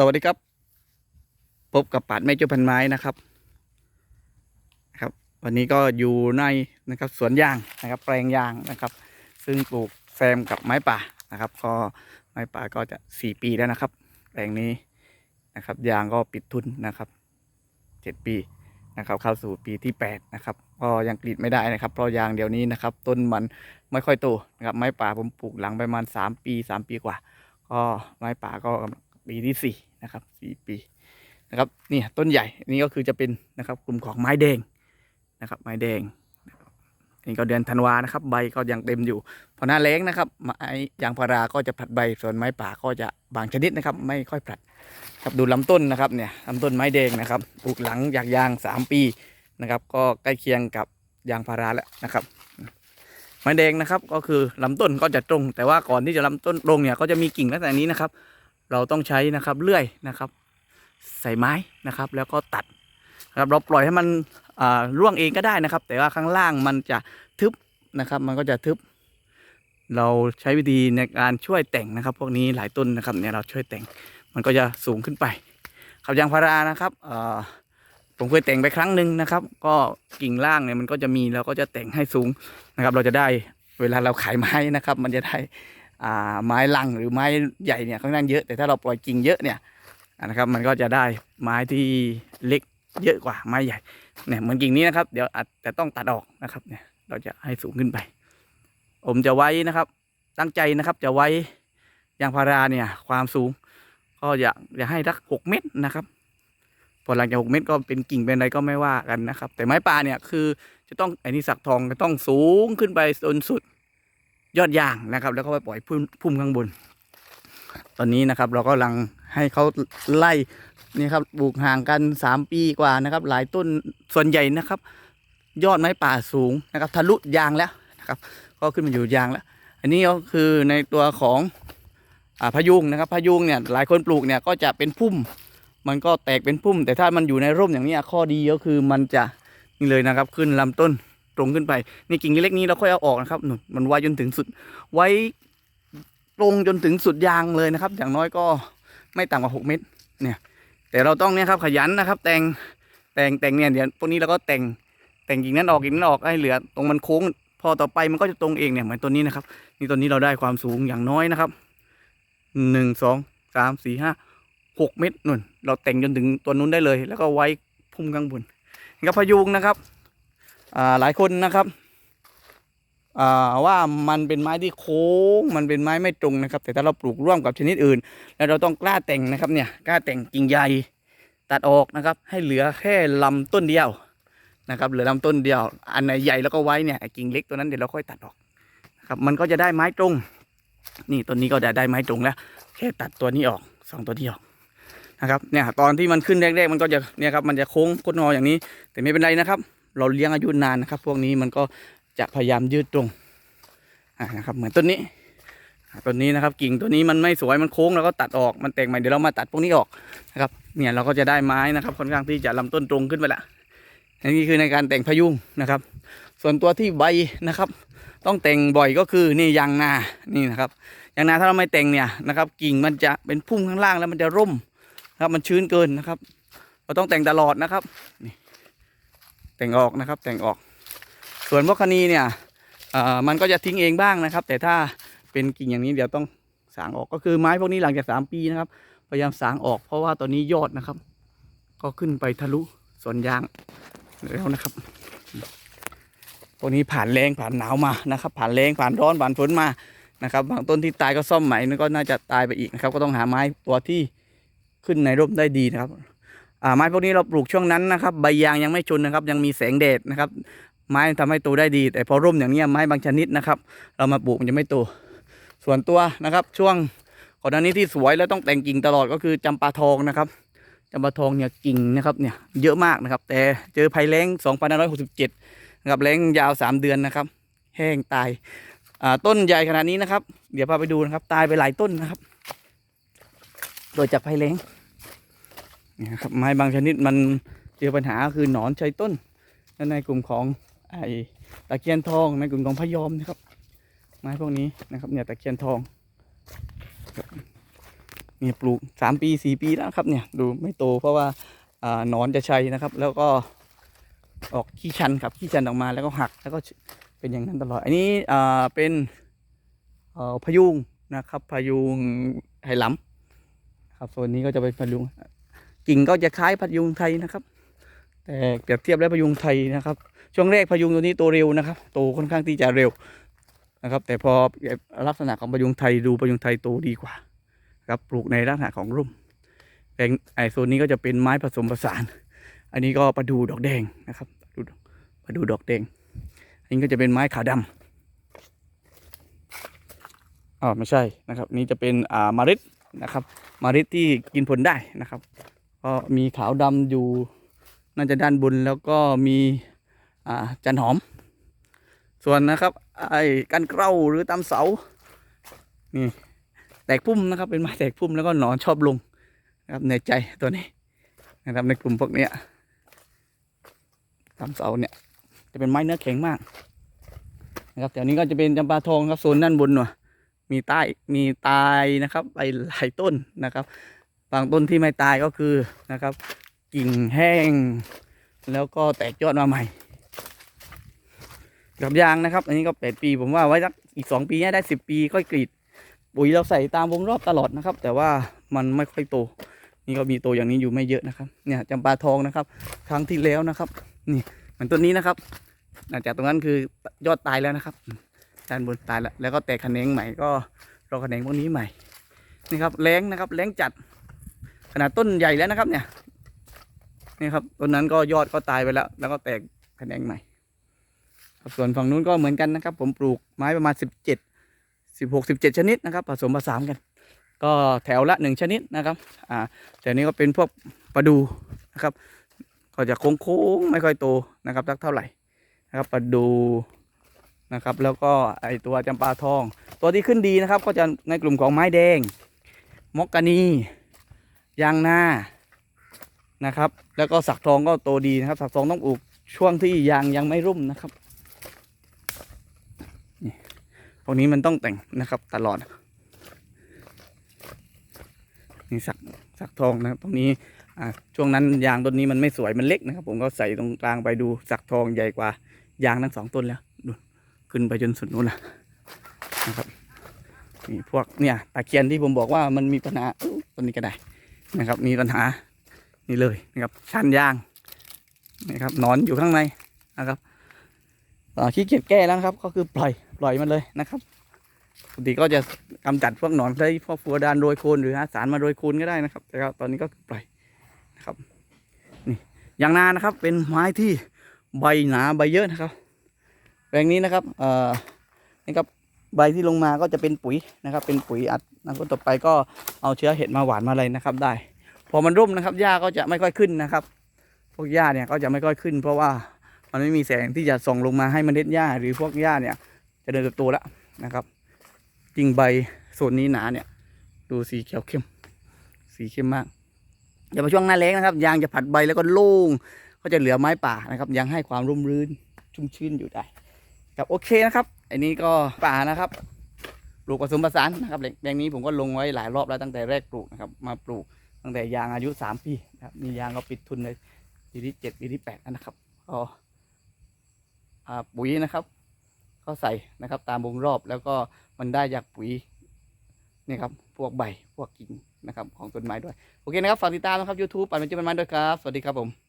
สวัสดีครับ พบกับปัดแม่เจ้าพันไม้นะครับ ครับ วันนี้ก็อยู่ในนะครับสวนยางนะครับ แปลงยางนะครับ ซึ่งปลูกแซมกับไม้ป่านะครับ ก็ไม้ป่าก็จะสี่ปีแล้วนะครับ แปลงนี้นะครับ ยางก็ปิดทุนนะครับเจ็ดปีนะครับ เข้าสู่ปีที่แปดนะครับ ก็ยังกรีดไม่ได้นะครับ เพราะยางเดี๋ยวนี้นะครับ ต้นมันไม่ค่อยโตนะครับ ไม้ป่าผมปลูกหลังประมาณสามปีสามปีกว่า ก็ไม้ป่าก็ปีที่สี่ นะครับสี่ปีนะครับนี่ต้นใหญ่นี่ก็คือจะเป็นนะครับกลุ่มของไม้แดงนะครับไม้แดงนี่ก็เดือนธันวานะครับใบก็ยังเต็มอยู่พอหน้าแล้งนะครับไม้ยางพาราก็จะผลัดใบส่วนไม้ป่าก็จะบางชนิดนะครับ ไม่ค่อยผลัดครับดูลำต้นนะครับเนี่ยลำต้นไม้แดงนะครับปลูกหลังจากยางสามปีนะครับ ก็ใกล้เคียงกับยางพาราแล้วนะครับ ไม้แดงนะครับก็คือลำต้นก็จะตรง แต่ว่าก่อนที่จะลำต้นตรงเนี่ยก็จะมีกิ่งลักษณะนี้นะครับ เราต้องใช้นะครับเลื่อยนะครับ ใส่ไม้นะครับ แล้วก็ตัดนะครับเราปล่อยให้มันร่วงเองก็ได้นะครับ แต่ว่าข้างล่างมันจะทึบนะครับ มันก็จะทึบ เราใช้วิธีในการช่วยแต่งนะครับ พวกนี้หลายต้นนะครับเนี่ยเราช่วยแต่งมันก็จะสูงขึ้นไปครับยางพารานะครับผมเคยแต่งไปครั้งหนึ่งนะครับ ก็กิ่งล่างเนี่ยมันก็จะมีเราก็จะแต่งให้สูงนะครับ เราจะได้เวลาเราขายไม้นะครับ มันจะได้ ไม้ลังหรือไม้ใหญ่เนี่ยค่อนข้างเยอะแต่ถ้าเราปล่อยกิ่งเยอะเนี่ยนะครับมันก็จะได้ไม้ที่เล็กเยอะกว่าไม้ใหญ่เนี่ยเหมือนกิ่งนี้นะครับ เดี๋ยวอาจจะต้องตัดออกนะครับเนี่ยเราจะให้สูงขึ้นไป ผมจะไว้นะครับ ตั้งใจนะครับจะไว้ยางพาราเนี่ยความสูง ก็อยากอยากให้รักหกเมตรนะครับพอหลังจากหกเมตรก็เป็นกิ่งเป็นอะไรก็ไม่ว่ากันนะครับ แต่ไม้ป่าเนี่ยคือจะต้องไอ้นี่สักทองจะต้องสูงขึ้นไปจนสุด ยอดยางนะครับ แล้วก็ไปปล่อยพุ่มพุ่มข้างบน ตอนนี้นะครับเราก็ลังให้เขาไล่นี่ครับปลูกห่างกันสามปีกว่านะครับ หลายต้นส่วนใหญ่นะครับ ยอดไม้ป่าสูงนะครับ ทะลุยางแล้วนะครับ ก็ขึ้นมาอยู่ยางแล้ว อันนี้ก็คือในตัวของอพะยุงนะครับพะยุงเนี่ยหลายคนปลูกเนี่ยก็จะเป็นพุ่ม มันก็แตกเป็นพุ่ม แต่ถ้ามันอยู่ในร่มอย่างนี้ข้อดีก็คือมันจะนี่เลยนะครับ ขึ้นลำต้น ตรงขึ้นไปนี่กิ่งเล็กนี้เราค่อยเอาออกนะครับหนุนมันไว้จนถึงสุด ไว้ตรงจนถึงสุดยางเลยนะครับ อย่างน้อยก็ไม่ต่ำกว่าหกเมตรเนี่ย แต่เราต้องเนี่ยครับขยันนะครับ แต่งแต่งแต่งเนี่ยเดี๋ยวพวกนี้เราก็แต่งแต่งกิ่งนั้นออกกิ่งนั้นออกให้เหลือ ตรงมันโค้ง พอต่อไปมันก็จะตรงเองเนี่ยเหมือนตัวนี้นะครับ นี่ตัวนี้เราได้ความสูงอย่างน้อยนะครับหนึ่งสองสามสี่ห้าหกเมตรนุ่น เราแต่งจนถึงตัวนู้นได้เลย แล้วก็ไว้พุ่มข้างบนนี่ก็พยุงนะครับ หลายคนนะครับว่ามันเป็นไม้ที่โค้ง มันเป็นไม้ไม่ตรงนะครับ แต่ถ้าเราปลูกร่วมกับชนิดอื่น แล้วเราต้องกล้าแต่งนะครับเนี่ยกล้าแต่งกิ่งใหญ่ตัดออกนะครับ ให้เหลือแค่ลำต้นเดียวนะครับเหลือลำต้นเดียว อันไหนใหญ่แล้วก็ไว้เนี่ยกิ่งเล็กตัวนั้นเดี๋ยวเราค่อยตัดออกนะครับมันก็จะได้ไม้ตรง นี่ต้นนี้ก็จะได้ไม้ตรงแล้ว แค่ตัดตัวนี้ออกสองตัวนี้ออกนะครับเนี่ยตอนที่มันขึ้นแรกๆมันก็จะเนี่ยครับมันจะโค้งโคดงออย่างนี้ แต่ไม่เป็นไรนะครับ เราเลี้ยงอายุนานนะครับ พวกนี้มันก็จะพยายามยืดตรงอ่านะครับ เหมือนต้นนี้ต้นนี้นะครับ กิ่งตัวนี้มันไม่สวยมันโค้งเราก็ตัดออกมันแตกใหม่เดี๋ยวเรามาตัดพวกนี้ออกนะครับ เนี่ยเราก็จะได้ไม้นะครับ ค่อนข้างที่จะลำต้นตรงขึ้นไปละอันนี้คือในการแต่งพยุงนะครับ ส่วนตัวที่ใบนะครับ ต้องแต่งบ่อยก็คือนี่ยางนานี่นะครับยางนาถ้าเราไม่แต่งเนี่ยนะครับ กิ่งมันจะเป็นพุ่มข้างล่างแล้วมันจะร่มนะครับมันชื้นเกินนะครับ เราต้องแต่งตลอดนะครับนี่ แต่งออกนะครับ แต่งออก ส่วนพวกคณีเนี่ยมันก็จะทิ้งเองบ้างนะครับ แต่ถ้าเป็นกิ่งอย่างนี้เดี๋ยวต้องสางออกก็คือไม้พวกนี้หลังจากสามปีนะครับพยายามสางออกเพราะว่าตอนนี้ยอดนะครับ ก็ขึ้นไปทะลุสวนยางแล้วนะครับพวกนี้ผ่านแรงผ่านหนาวมานะครับ ผ่านแรงผ่านร้อนผ่านฝนมานะครับบางต้นที่ตายก็ซ่อมใหม่นั่นก็น่าจะตายไปอีกนะครับ ก็ต้องหาไม้ตัวที่ขึ้นในร่มได้ดีนะครับ ไม้พวกนี้เราปลูกช่วงนั้นนะครับใบยางยังไม่ชนนะครับ ยังมีแสงแดดนะครับ ไม้ทำให้โตได้ดี แต่พอร่มอย่างเนี้ยไม้บางชนิดนะครับ เรามาปลูกมันจะไม่โตส่วนตัวนะครับ ช่วงก่อนหน้านี้ที่สวยแล้วต้องแต่งกิ่งตลอดก็คือจำปาทองนะครับจำปาทองเนี่ยกิ่งนะครับเนี่ยเยอะมากนะครับ แต่เจอภัยแล้ง2567นะครับแล้งยาว 3 เดือนนะครับ แห้งตายอ่าต้นใหญ่ขนาดนี้นะครับ เดี๋ยวพาไปดูนะครับ ตายไปหลายต้นนะครับ โดยจากภัยแล้ง นะครับไม้บางชนิดมันเจอปัญหาคือหนอนใช้ต้นในกลุ่มของไอ้ตะเคียนทองในกลุ่มของพยอมนะครับ ไม้พวกนี้นะครับเนี่ยตะเคียนทองครับนี่ปลูกสามปีสี่ปีแล้วครับเนี่ยดูไม่โตเพราะว่าอ่าหนอนจะชัยนะครับ แล้วก็ออกขี้ชันครับขี้ชันออกมาแล้วก็หักแล้วก็เป็นอย่างนั้นตลอด อันนี้อ่าเป็นเอ่อพยุงนะครับพยุงไหหลำครับโซนนี้ก็จะเป็นพยุง กิ่งก็จะคล้ายพยุงไทยนะครับ แต่เปรียบเทียบแล้วพยุงไทยนะครับ ช่วงแรกพยุงตัวนี้โตเร็วนะครับโตค่อนข้างที่จะเร็วนะครับ แต่พอลักษณะของพยุงไทยดูพยุงไทยโตดีกว่าครับปลูกในลักษณะของร่มแปลงไอโซนนี้ก็จะเป็นไม้ผสมผสาน อันนี้ก็ประดูดอกแดงนะครับประดูประดูดอกแดงอันนี้ก็จะเป็นไม้ขาวดำอ๋อไม่ใช่นะครับ นี่จะเป็นอ่ามาริดนะครับ มาริดที่กินผลได้นะครับ ก็มีขาวดำอยู่น่าจะด้านบนแล้วก็มีอ่าจันหอม ส่วนนะครับไอ้กันเกล้าหรือตามเสานี่แตกพุ่มนะครับ เป็นไม้แตกพุ่มแล้วก็หนอนชอบลงนะครับในใจตัวนี้นะครับในกลุ่มพวกเนี้ยตามเสาเนี่ยจะเป็นไม้เนื้อแข็งมากนะครับแถวนี้ก็จะเป็นจำปาทองครับโซนด้านบนหน่อยมีใต้มีตายนะครับไปหลายต้นนะครับ บางต้นที่ไม่ตายก็คือนะครับ กิ่งแห้ง แล้วก็แตกยอดมาใหม่ กับยางนะครับ อันนี้ก็แปดปีผมว่าไว้สักอีกสองปีให้ได้สิบปีค่อยกรีด ปุ๋ยเราใส่ตามวงรอบตลอดนะครับ แต่ว่ามันไม่ค่อยโต นี่ก็มีโตอย่างนี้อยู่ไม่เยอะนะครับ เนี่ยจำปาทองนะครับ ครั้งที่แล้วนะครับ นี่เหมือนต้นนี้นะครับหลังจากตรงนั้นคือยอดตายแล้วนะครับด้านบนตายแล้วแล้วก็แตกแขนงใหม่ก็รอแขนงพวกนี้ใหม่นี่ครับแรงนะครับแรงจัด นาดต้นใหญ่แล้วนะครับเนี่ยนี่ครับต้นนั้นก็ยอดก็ตายไปแล้ว แล้วก็แตกแขนงใหม่ครับส่วนฝั่งนู้นก็เหมือนกันนะครับ ผมปลูกไม้ประมาณสิบเจ็ดสิบหกสิบเจ็ดชนิดนะครับ ผสมผสานกัน ก็แถวละหนึ่งชนิดนะครับอ่าแต่นี้ก็เป็นพวกปลาดูนะครับ ก็จะโค้งๆไม่ค่อยโตนะครับสักเท่าไหร่นะครับปลาดูนะครับ แล้วก็ไอตัวจำปาทอง ตัวที่ขึ้นดีนะครับ ก็จะในกลุ่มของไม้แดงมอกกานี ยางนานะครับ แล้วก็สักทองก็โตดีนะครับ สักทองต้องปลูกช่วงที่ยางยังไม่รุ่มนะครับพวกนี้มันต้องแต่งนะครับตลอดนี่สักสักทองนะครับตรงนี้ช่วงนั้นยางต้นนี้มันไม่สวยมันเล็กนะครับ ผมก็ใส่ตรงกลางไปดูสักทองใหญ่กว่ายางทั้งสองต้นแล้วดูขึ้นไปจนสุดนู้นละนะครับนี่พวกเนี่ยตะเคียนที่ผมบอกว่ามันมีปัญหาต้นนี้ก็ได้ นะครับ มีปัญหานี่เลยนะครับชันยางนะครับนอนอยู่ข้างในนะครับอ่าขี้เกียจแก้แล้วครับ ก็คือปล่อยปล่อยมันเลยนะครับปกติก็จะกำจัดพวกหนอนได้พวกฟัวดานโรยโคนหรือหาสารมาโรยโคนก็ได้นะครับ แต่ก็ตอนนี้ก็ปล่อยนะครับนี่ยางนานะครับ เป็นไม้ที่ใบหนาใบเยอะนะครับแปลงนี้นะครับเอ่อนี่ครับ ใบที่ลงมาก็จะเป็นปุ๋ยนะครับ เป็นปุ๋ยอัดนะครับต่อไปก็เอาเชื้อเห็ดมาหวานมาอะไรนะครับ ได้ พอมันร่มนะครับหญ้าก็จะไม่ค่อยขึ้นนะครับ พวกหญ้าเนี่ยก็จะไม่ค่อยขึ้น เพราะว่ามันไม่มีแสงที่จะส่องลงมาให้เมล็ดหญ้า หรือพวกหญ้าเนี่ยจะเดินเติบโตแล้วนะครับจริงใบโซนนี้หนาเนี่ย ดูสีเขียวเข้ม สีเข้มมากอย่าไปช่วงหน้าแล้งนะครับ ยางจะผัดใบแล้วก็โล่งก็จะเหลือไม้ป่านะครับ ยังให้ความร่มรื่นชุ่มชื่นอยู่ได้ ครับโอเคนะครับ อันนี้ก็ป่านะครับ ปลูกผสมผสานนะครับแปลงนี้ผมก็ลงไว้หลายรอบแล้วตั้งแต่แรกปลูกนะครับ มาปลูกตั้งแต่ยางอายุสามปีนะครับนี่ยางก็ปิดทุนเลยปีที่เจ็ดปีที่แปดแล้วนะครับก็ปุ๋ยนะครับ ก็ใส่นะครับตามวงรอบแล้วก็มันได้จากปุ๋ยนี่ครับพวกใบพวกกิ่งนะครับของต้นไม้ด้วย โอเคนะครับฝากติดตามนะครับ YouTube ปันเป็นจุดมันไม้ด้วยครับ สวัสดีครับผม